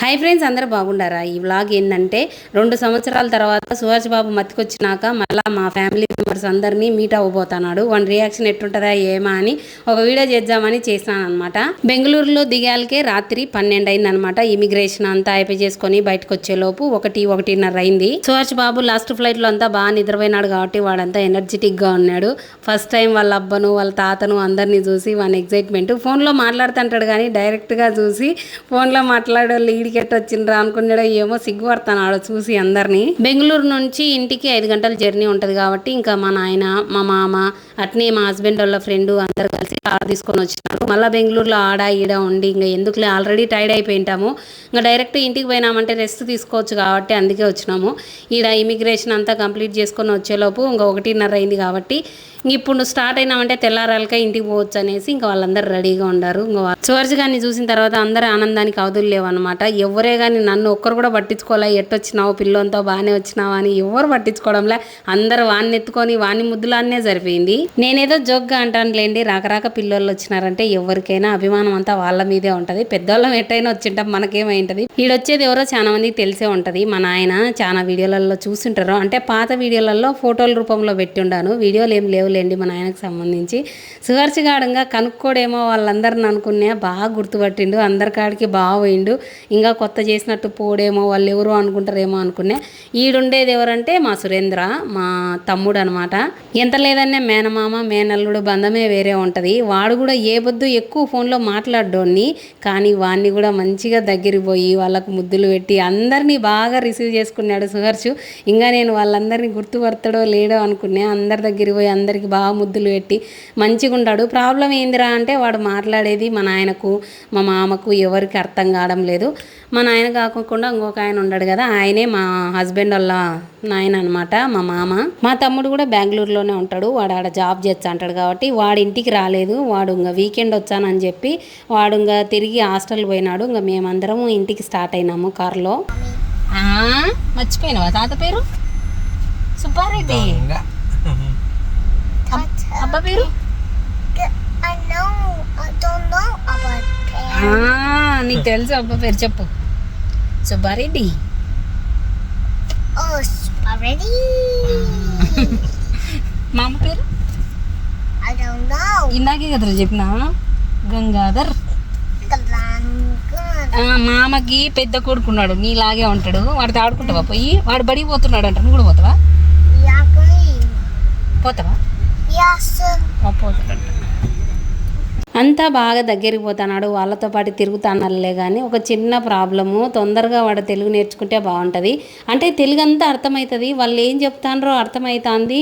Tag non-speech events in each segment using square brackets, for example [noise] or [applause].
Hi friends అందరూ బాగుండారా ఈ vlog ఏంటంటే రెండు సంవత్సరాల తర్వాత సుహాస్ బాబు మతికొచ్చినాక మళ్ళీ మా ఫ్యామిలీ మెంబర్స్ అందరినీ మీట్ అవ్వబోతున్నాడు. వన్ రియాక్షన్ ఎట్టుంటుందా ఏమా అని ఒక వీడియో చేద్దామని చేసినాను అనమాట బెంగళూరులో దిగాలకే రాత్రి పన్నెండు అయింది అనమాట ఇమిగ్రేషన్ అంతా అయిపోయి చేసుకొని బయటకు వచ్చేలోపు ఒకటి ఒకటిన్నర అయింది. సుహర్ష్ బాబు లాస్ట్ ఫ్లైట్లో అంతా బాగా నిద్రపోయినాడు కాబట్టి వాడంతా ఎనర్జెటిక్గా ఉన్నాడు. ఫస్ట్ టైం వాళ్ళ అబ్బను వాళ్ళ తాతను అందరినీ చూసి వాని ఎగ్జైట్మెంట్ ఫోన్లో మాట్లాడుతుంటాడు కానీ డైరెక్ట్గా చూసి ఫోన్లో మాట్లాడే ఈడికెట్ వచ్చిండ్రా అనుకున్నాడో ఏమో సిగ్గుపడతాను ఆడ చూసి అందరినీ. బెంగళూరు నుంచి ఇంటికి ఐదు గంటల జర్నీ ఉంటది కాబట్టి ఇంకా మా నాయన మా మామ అట్నే మా హస్బెండ్ వాళ్ళ ఫ్రెండ్ అందరు కలిసి కార్ తీసుకొని వచ్చినారు. మళ్ళీ బెంగళూరులో ఆడ ఈడ ఉండి ఇంకా ఎందుకులే ఆల్రెడీ టైర్డ్ అయిపోయింటాము ఇంకా డైరెక్ట్ ఇంటికి పోయినామంటే రెస్ట్ తీసుకోవచ్చు కాబట్టి అందుకే వచ్చినాము. ఈడ ఇమిగ్రేషన్ అంతా కంప్లీట్ చేసుకొని వచ్చేలోపు ఇంకా ఒకటిన్నర అయింది కాబట్టి ఇప్పుడు స్టార్ట్ అయినామంటే తెల్లారాలక ఇంటికి పోవచ్చు అనేసి ఇంకా వాళ్ళందరూ రెడీగా ఉన్నారు ఇంకా సువర్జ్ గారిని చూసిన తర్వాత అందరూ ఆనందానికి అవధులు లేవన్నమాట. ఎవరే కానీ నన్ను ఒక్కరు కూడా పట్టించుకోలే. ఎట్టొచ్చినావు పిల్లంతో బాగానే వచ్చినావా అని ఎవరు పట్టించుకోవడంలే. అందరూ వాడిని ఎత్తుకొని వాని ముద్దులాన్నే సరిపోయింది. నేనేదో జోక్గా అంటానులేండి రాకరాక పిల్లలు వచ్చినారంటే ఎవరికైనా అభిమానం అంతా వాళ్ళ మీదే ఉంటది. పెద్దవాళ్ళం ఎట్టయినా వచ్చింటాం మనకేమైంటది? వీడొచ్చేది ఎవరో చాలా మందికి తెలిసే ఉంటది. మా నాయన చాలా వీడియోలలో చూసింటారు. అంటే పాత వీడియోలలో ఫోటోల రూపంలో పెట్టి ఉండాను. వీడియోలు ఏం లేవు లేండి మా నాయనకు సంబంధించి. సుహర్చిగాడంగా కనుక్కోడేమో వాళ్ళందరిని అనుకునే బాగా గుర్తుపట్టిండు. అందరి కాడికి బాగా పోయిండు. ఇంకా కొత్త చేసినట్టు పోడేమో వాళ్ళు ఎవరు అనుకుంటారేమో అనుకునే. ఈడుండేది ఎవరంటే మా సురేంద్ర మా తమ్ముడు అనమాట ఎంత లేదన్నా మేనమామ మేనల్లుడు బంధమే వేరే ఉంటుంది. వాడు కూడా ఏ పొద్దు ఎక్కువ ఫోన్లో మాట్లాడోడిని కానీ వాడిని కూడా మంచిగా దగ్గరికి పోయి వాళ్ళకు ముద్దులు పెట్టి అందరినీ బాగా రిసీవ్ చేసుకున్నాడు సుహర్షు. ఇంకా నేను వాళ్ళందరినీ గుర్తుపడతాడో లేడో అనుకునే అందరి దగ్గరికి పోయి అందరికి బాగా ముద్దులు పెట్టి మంచిగా ఉంటాడు. ప్రాబ్లం ఏందిరా అంటే వాడు మాట్లాడేది మా నాయనకు మా మామకు ఎవరికి అర్థం కావడం లేదు. మా నాయన కాకుండా ఇంకొక ఆయన ఉన్నాడు కదా ఆయనే మా హస్బెండ్ వాళ్ళ నాయన అనమాట మా మామ. మా తమ్ముడు కూడా బెంగళూరులోనే ఉంటాడు. వాడు ఆడ జాబ్ చేస్తా అంటాడు కాబట్టి వాడు ఇంటికి రాలేదు. వాడు ఇంకా వీకెండ్ వచ్చానని చెప్పి వాడు ఇంకా తిరిగి హాస్టల్ పోయినాడు. ఇంకా మేమందరం ఇంటికి స్టార్ట్ అయినాము కారులో మర్చిపోయినావా తాత పేరు? సుబ్బారెడ్డి. Parents. ఆ, నీకు తెలుసు అబ్బా పేరు చెప్పు. సుబ్బారెడ్డి. Oh, already? [laughs] మా అమ్మ పేరు. ఇందాకే కదా చెప్పిన? గంగాధర్. మామకి పెద్ద కొడుకున్నాడు నీలాగే ఉంటాడు. వాడితో ఆడుకుంటావా పోయి? వాడు బడికి పోతున్నాడు అంట నువ్వు కూడా పోతావా. పోతావా? అంతా బాగా దగ్గరికి పోతున్నాడు వాళ్ళతో పాటు తిరుగుతానలే కానీ ఒక చిన్న ప్రాబ్లము. తొందరగా వాడు తెలుగు నేర్చుకుంటే బాగుంటుంది. అంటే తెలుగు అంతా అర్థమవుతుంది వాళ్ళు ఏం చెప్తానో అర్థమవుతుంది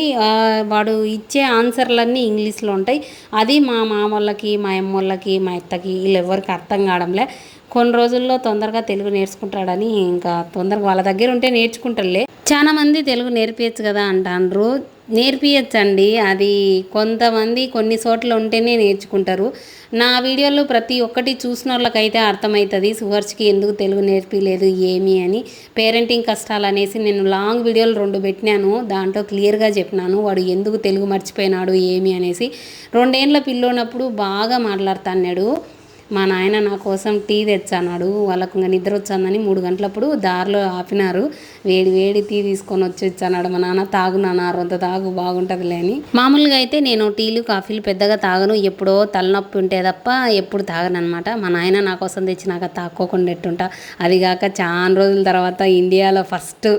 వాడు ఇచ్చే ఆన్సర్లన్నీ ఇంగ్లీష్లో ఉంటాయి. అది మా మామోళ్ళకి మా అమ్మోళ్ళకి మా అత్తకి వీళ్ళు ఎవరికి అర్థం కావడంలే. కొన్ని రోజుల్లో తొందరగా తెలుగు నేర్చుకుంటాడని ఇంకా తొందరగా వాళ్ళ దగ్గర ఉంటే నేర్చుకుంటారులే. చాలా మంది తెలుగు నేర్పించచ్చు కదా అంటాండ్రు నేర్పియచ్చండి. అది కొంతమంది కొన్ని చోట్ల ఉంటేనే నేర్చుకుంటారు. నా వీడియోలో ప్రతి ఒక్కటి చూసిన వాళ్ళకైతే అర్థమవుతుంది సుహర్ష్కి ఎందుకు తెలుగు నేర్పిలేదు ఏమి అని. పేరెంటింగ్ కష్టాలు అనేసి నేను లాంగ్ వీడియోలు రెండు పెట్టినాను. దాంట్లో క్లియర్గా చెప్పినాను. వాడు ఎందుకు తెలుగు మర్చిపోయినాడు ఏమి అనేసి. రెండేళ్ళ పిల్లోనప్పుడు బాగా మాట్లాడుతున్నాడు. మా నాయన నా కోసం టీ తెచ్చానాడు వాళ్ళకు ఇంకా నిద్ర వచ్చానని మూడు గంటలప్పుడు దారిలో ఆపినారు. వేడి వేడి టీ తీసుకొని వచ్చి ఇచ్చానాడు మా నాన్న తాగు నాన్న రొంత తాగు బాగుంటుందిలే అని. మామూలుగా అయితే నేను టీలు కాఫీలు పెద్దగా తాగను. ఎప్పుడో తలనొప్పి ఉంటే తప్ప ఎప్పుడు తాగను అనమాట మా నాయన నా కోసం తెచ్చినాక తాక్కోకుండా ఎట్టుంటా. అదిగాక చాలా రోజుల తర్వాత ఇండియాలో ఫస్ట్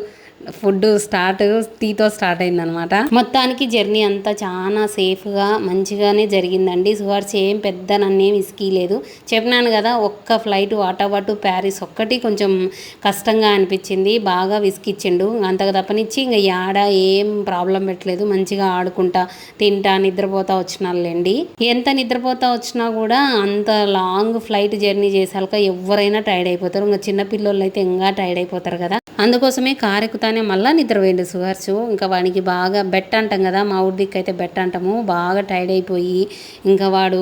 ఫుడ్ స్టార్ట్ టీతో స్టార్ట్ అయిందనమాట. మొత్తానికి జర్నీ అంతా చాలా సేఫ్గా మంచిగానే జరిగిందండి. సుహార్స్ ఏం పెద్ద నన్నేం ఇసుకీలేదు చెప్పినాను కదా ఒక్క ఫ్లైట్ వాటావా టు ప్యారిస్ ఒక్కటి కొంచెం కష్టంగా అనిపించింది. బాగా విసికిచ్చిండు అంత తప్పనిచ్చి ఇంకా యాడ ఏం ప్రాబ్లం పెట్టలేదు. మంచిగా ఆడుకుంటా తింటా నిద్రపోతా వచ్చినాళ్ళండి ఎంత నిద్రపోతా వచ్చినా కూడా అంత లాంగ్ ఫ్లైట్ జర్నీ చేసాక ఎవరైనా టైర్డ్ అయిపోతారు. ఇంకా చిన్నపిల్లలు అయితే ఇంకా టైర్డ్ అయిపోతారు కదా. అందుకోసమే కారు ఎక్కుతానే మళ్ళీ నిద్రపోయిండు సుహర్షు. ఇంకా వానికి బాగా బెట్ అంటాం కదా మా ఊరి దిక్కు అయితే బెట్ అంటాము. బాగా టైర్డ్ అయిపోయి ఇంకా వాడు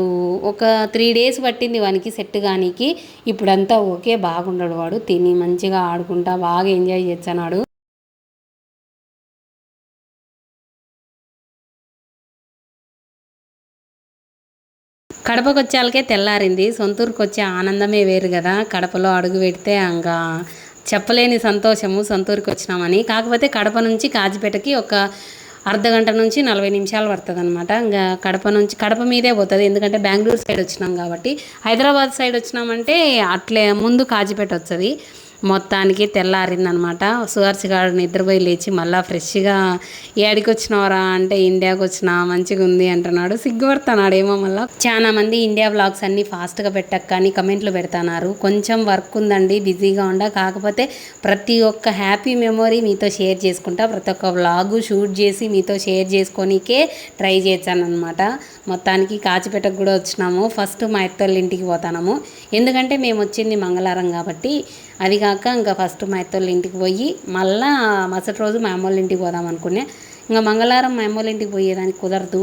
ఒక త్రీ డేస్ పట్టింది వానికి సెట్ కానీకి. ఇప్పుడంతా ఓకే బాగుండడు వాడు. తిని మంచిగా ఆడుకుంటా బాగా ఎంజాయ్ చేస్తున్నాడు కడపకు వచ్చేళ్ళకే తెల్లారింది. సొంతూరుకు వచ్చే ఆనందమే వేరు కదా కడపలో అడుగు పెడితే ఇంకా చెప్పలేని సంతోషము సొంతూరుకి వచ్చినామని. కాకపోతే కడప నుంచి కాజిపేటకి ఒక అర్ధ గంట నుంచి నలభై నిమిషాలు పడుతుంది అనమాట ఇంకా కడప నుంచి కడప మీదే పోతుంది. ఎందుకంటే బెంగళూరు సైడ్ వచ్చినాం కాబట్టి. హైదరాబాద్ సైడ్ వచ్చినామంటే అట్లే ముందు కాజిపేట వస్తుంది. మొత్తానికి తెల్లారిందనమాట. సుహర్షిగాడు నిద్రపోయి లేచి మళ్ళీ ఫ్రెష్గా ఏడికి వచ్చినవరా అంటే ఇండియాకి వచ్చినా మంచిగా ఉంది అంటున్నాడు. సిగ్గుపడుతున్నాడు ఏమో మళ్ళీ. చాలా మంది ఇండియా వ్లాగ్స్ అన్ని ఫాస్ట్గా పెట్టక కానీ కమెంట్లు పెడతాన్నారు. కొంచెం వర్క్ ఉందండి బిజీగా ఉండ. కాకపోతే ప్రతి ఒక్క హ్యాపీ మెమొరీ మీతో షేర్ చేసుకుంటా ప్రతి ఒక్క వ్లాగు షూట్ చేసి మీతో షేర్ చేసుకోనికే ట్రై చేశాను అనమాట మొత్తానికి కాచిపేటకు కూడా వచ్చినాము. ఫస్ట్ మా ఎత్తోళ్ళ ఇంటికి పోతాము ఎందుకంటే మేము వచ్చింది మంగళవారం కాబట్టి అది కాక ఇంకా ఫస్ట్ మా ఇంటికి పోయి మళ్ళా మరుసటి రోజు మా అమ్మోళ్ళ ఇంటికి పోదాం అనుకునే ఇంకా మంగళవారం మా అమ్మోళ్ళ ఇంటికి పోయేదానికి కుదరదు.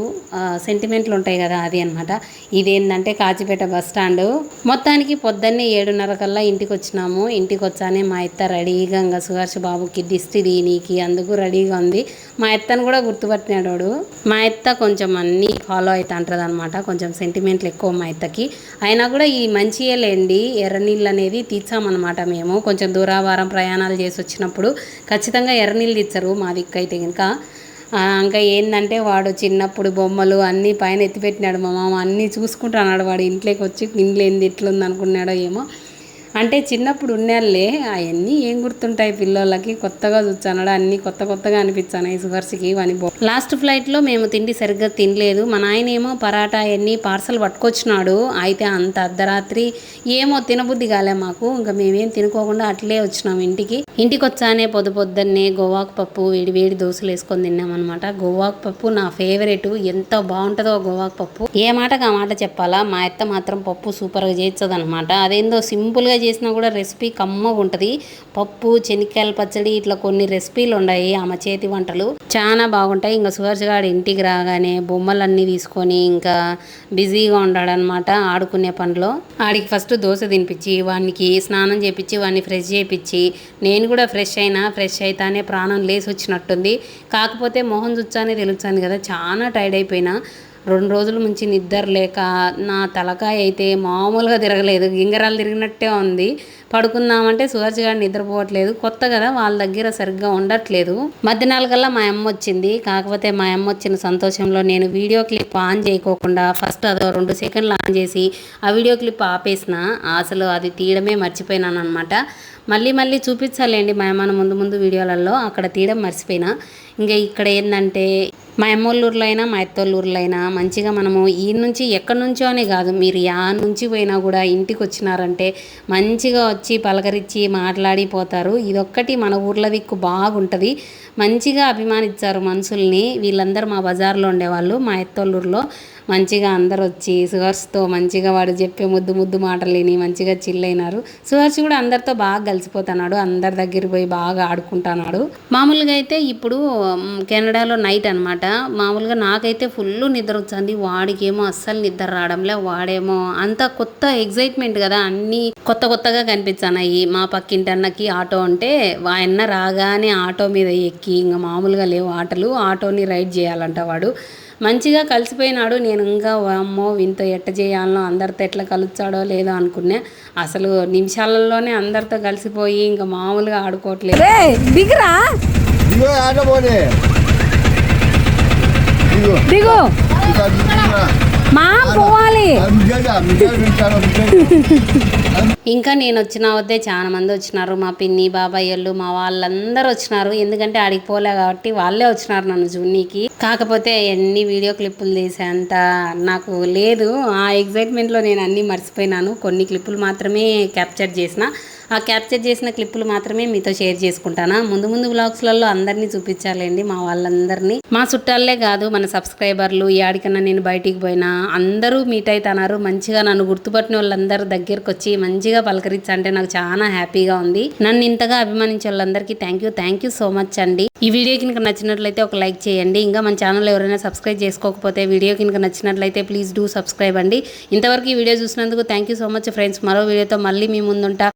సెంటిమెంట్లు ఉంటాయి కదా అది అనమాట ఇదేంటంటే కాచిపేట బస్ స్టాండ్. మొత్తానికి పొద్దున్నే ఏడున్నర కల్లా ఇంటికి వచ్చినాము. ఇంటికి వచ్చానే మా అత్త రెడీగా ఇంకా సుహర్ష బాబుకి దిష్టి దీనికి అందుకు రెడీగా ఉంది. మా అత్తను కూడా గుర్తుపట్టినాడు వాడు. మా అత్త కొంచెం అన్నీ ఫాలో అవుతా అంటుంది అనమాట కొంచెం సెంటిమెంట్లు ఎక్కువ మా అత్తకి. అయినా కూడా ఈ మంచియే లేండి. ఎర్రనీళ్ళు అనేది తీర్చామన్నమాట మేము. కొంచెం దూరావారం ప్రయాణాలు చేసి వచ్చినప్పుడు ఖచ్చితంగా ఎర్రనీళ్ళు ఇచ్చారు మా దిక్కు అయితే ఇంకా ఏంటంటే వాడు చిన్నప్పుడు బొమ్మలు అన్నీ పైన ఎత్తిపెట్టినాడు మా మామ. అన్నీ చూసుకుంటున్నాడు వాడు ఇంట్లోకి వచ్చి ఇంట్లో ఏంది ఇట్లుంది అనుకున్నాడో ఏమో. అంటే చిన్నప్పుడు ఉన్నాళ్ళే అవన్నీ ఏం గుర్తుంటాయి పిల్లలకి కొత్తగా చూచానాడు అన్నీ కొత్త కొత్తగా అనిపించాను ఈ సుగర్స్కి అని బొ. లాస్ట్ ఫ్లైట్లో మేము తిండి సరిగ్గా తినలేదు. మా నాయన ఏమో పరాటా అవన్నీ పార్సల్ పట్టుకొచ్చినాడు. అయితే అంత అర్ధరాత్రి ఏమో తినబుద్ధి కాలే మాకు. ఇంకా మేమేం తినుకోకుండా అట్లే వచ్చినాం ఇంటికి. ఇంటికొచ్చానే పొద్దు పొద్దున్నే గోవాకు పప్పు వేడి వేడి దోశలు వేసుకొని తిన్నామన్నమాట. గోవాకు పప్పు నా ఫేవరెట్. ఎంత బాగుంటుందో గోవాకు పప్పు. ఏ మాటకు ఆ మాట చెప్పాలా? మా అత్త మాత్రం పప్పు సూపర్గా చేస్తుంది అనమాట అదేందో సింపుల్గా చేసినా కూడా రెసిపీ కమ్మగా ఉంటుంది. పప్పు చెనిక్కాయల పచ్చడి ఇట్లా కొన్ని రెసిపీలు ఉన్నాయి ఆమె చేతి వంటలు చాలా బాగుంటాయి. ఇంకా సుహర్ష్ ఇంటికి రాగానే బొమ్మలన్నీ తీసుకొని ఇంకా బిజీగా ఉన్నాడనమాట ఆడుకునే పనిలో. ఆడికి ఫస్ట్ దోశ తినిపించి వానికి స్నానం చేపించి వాడిని ఫ్రెష్ చేయించి నేను కూడా ఫ్రెష్ అయినా ఫ్రెష్ అయితానే ప్రాణం లేసి వచ్చినట్టుంది. కాకపోతే మొహం చుచ్చానే తెలుచాను కదా చాలా టైర్డ్ అయిపోయినా. రెండు రోజుల నుంచి నిద్ర లేక నా తలకాయ అయితే మామూలుగా తిరగలేదు గింగరాలు తిరిగినట్టే ఉంది. పడుకుందామంటే సుహర్జ్ గారు నిద్రపోవట్లేదు కొత్త కదా వాళ్ళ దగ్గర సరిగ్గా ఉండట్లేదు. మధ్యాహ్నాల కల్లా మా అమ్మ వచ్చింది కాకపోతే మా అమ్మ వచ్చిన సంతోషంలో నేను వీడియో క్లిప్ ఆన్ చేయకోకుండా ఫస్ట్ అదో రెండు సెకండ్లు ఆన్ చేసి ఆ వీడియో క్లిప్ ఆపేసిన. అసలు అది తీయడమే మర్చిపోయినాను అనమాట మళ్ళీ మళ్ళీ చూపించాలండి మా అమ్మను ముందు ముందు వీడియోలలో. అక్కడ తీయడం మర్చిపోయినా. ఇంకా ఇక్కడ ఏంటంటే మా అమ్మోళ్ళూరులో అయినా మా అత్తోళ్ళూరులో అయినా మంచిగా మనము ఈ నుంచి ఎక్కడి నుంచో అనే కాదు మీరు యా నుంచి పోయినా కూడా ఇంటికి వచ్చినారంటే మంచిగా వచ్చి పలకరించి మాట్లాడిపోతారు ఇదొక్కటి మన ఊర్ల దిక్కు బాగుంటుంది. మంచిగా అభిమానించారు మనుషుల్ని. వీళ్ళందరూ మా బజార్లో ఉండేవాళ్ళు మా ఎత్తోళ్ళూరులో మంచిగా అందరు వచ్చి సుహర్స్తో మంచిగా వాడు చెప్పే ముద్దు ముద్దు మాటలు విని మంచిగా చిల్ అయినారు కూడా అందరితో బాగా కలిసిపోతున్నాడు. అందరి దగ్గర పోయి బాగా ఆడుకుంటున్నాడు. మామూలుగా అయితే ఇప్పుడు కెనడాలో నైట్ అనమాట మామూలుగా నాకైతే ఫుల్ నిద్ర వచ్చింది వాడికేమో అస్సలు నిద్ర రావడంలే. వాడేమో అంత కొత్త ఎగ్జైట్మెంట్ కదా. అన్నీ కొత్త కొత్తగా కనిపించాయి మా పక్కింటి అన్నకి ఆటో అంటే ఆయన రాగానే ఆటో మీద ఎక్కి ఇంకా మామూలుగా లేవు ఆటలు. ఆటోని రైడ్ చేయాలంట వాడు. మంచిగా కలిసిపోయినాడు. నేను ఇంకా అమ్మో వీంతో ఎట్ట చేయాలనో అందరితో ఎట్లా కలుచాడో లేదో అనుకున్నా. అసలు నిమిషాలలోనే అందరితో కలిసిపోయి ఇంకా మామూలుగా ఆడుకోవట్లేదు. దిగు. మా పోవాలి. ఇంకా నేను వచ్చిన వద్దే చాలా మంది వచ్చినారు. మా పిన్ని బాబాయ్యలు మా వాళ్ళందరూ వచ్చినారు. ఎందుకంటే ఆడికి పోలే కాబట్టి వాళ్ళే వచ్చినారు నన్ను జున్నీకి కాకపోతే ఎన్ని వీడియో క్లిప్పులు తీసేంత నాకు లేదు. ఆ ఎగ్జైట్మెంట్లో నేను అన్నీ మర్చిపోయినాను. కొన్ని క్లిప్పులు మాత్రమే క్యాప్చర్ చేసిన. ఆ క్యాప్చర్ చేసిన క్లిప్పులు మాత్రమే మీతో షేర్ చేసుకుంటానా? ముందు ముందు బ్లాగ్స్లలో అందరినీ చూపించాలండి మా వాళ్ళందరినీ. మా చుట్టాలే కాదు మన సబ్స్క్రైబర్లు. యాడికన్నా నేను బయటికి పోయినా. అందరూ మీట్ అవుతున్నారు మంచిగా నన్ను గుర్తుపట్టిన వాళ్ళందరూ దగ్గరకు వచ్చి మంచిగా పలకరించంటే నాకు చాలా హ్యాపీగా ఉంది. నన్ను ఇంతగా అభిమానించే వాళ్ళందరికీ thank you thank you so much అండి. ఈ వీడియో కనుక నచ్చినట్లయితే ఒక లైక్ చేయండి. ఇంకా మన ఛానల్ ఎవరైనా సబ్స్క్రైబ్ చేసుకోకపోతే వీడియో కనుక నచ్చినట్లయితే ప్లీజ్ డూ సబ్స్క్రైబ్ అండి. ఇంతవరకు ఈ వీడియో చూసినందుకు thank you so much friends మరో వీడియోతో మళ్ళీ మీ ముందుంటా.